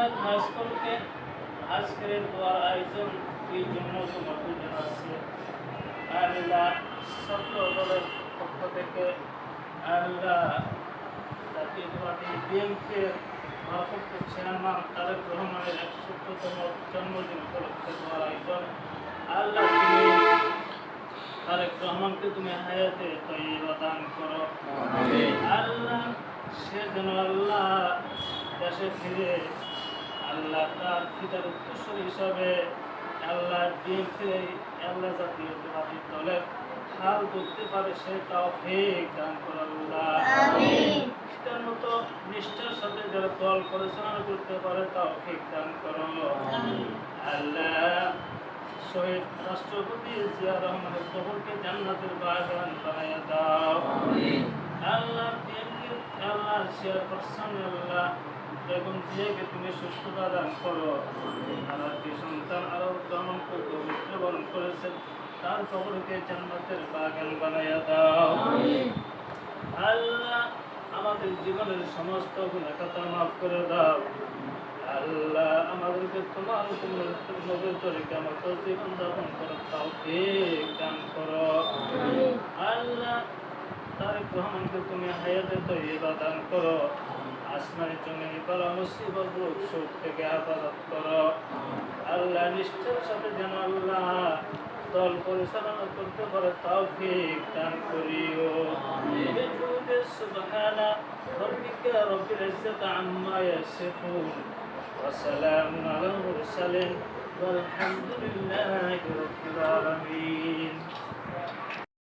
আল্লাহ খাস করকে আজকের দোয়ার আয়োজন এই জন্য তোমাকে জানাচ্ছি। আল্লাহ ছাত্র দলের পক্ষ থেকে আল্লাহ জাতীয় পার্টি বিএনপির ভারপ্রাপ্ত চেয়ারম্যান তারেক রহমানের একষট্টতম জন্মদিন উপলক্ষে দোয়ার আয়োজন। আল্লাহ তুমি তারেক রহমানকে তুমি হায়াতে তৈবা দান করো। আল্লাহ সে যেন আল্লাহ দেশে ফিরে আল্লাহ তার পিতার উত্তরস্বর হিসাবে আল্লাহ ফিরে আল্লাহ জাতীয়তাবাদী দলের হাল ধরতে পারে সে তাও ফেক দান আল্লাহ। তার মতো নিষ্ঠার সাথে যারা দল পরিচালনা করতে পারে তাও ফেক দান করো। আল্লাহ শহীদ রাষ্ট্রপতি জিয়া রহমানের কবরকে জান্নাতের বাগান বানাইয়া দাও। আল্লাহ বিএনপির আল্লাহ চেয়ারপারসন আল্লাহ বেগম জিয়াকে তুমি সুস্থতা দান করো সন্তান আরও দমন পবিত্র বরণ করেছেন তার কবরকে জান্নাতের বাগান বানাইয়া দাও। আল্লাহ আমাদের জীবনের সমস্ত গুণাখাতা মাফ করে দাও। আল্লাহ আমাদেরকে তোমার নবীর তরিকা মতো জীবন যাপন করো তাও দান করো। তারেক রহমানকে তুমি হায়াতে তৈবা দান করো আসমানি জমিনি করা মুসিবত রোগ শোক থেকে হেফাজত করো আল্লাহ নিষ্ঠার সাথে যেন আল্লাহ দল পরিচালনা করতে পারে তাও দান করিও بجود سبحان ربك رب العزة عما يصفون وسلام على المرسلين والحمد لله رب العالمين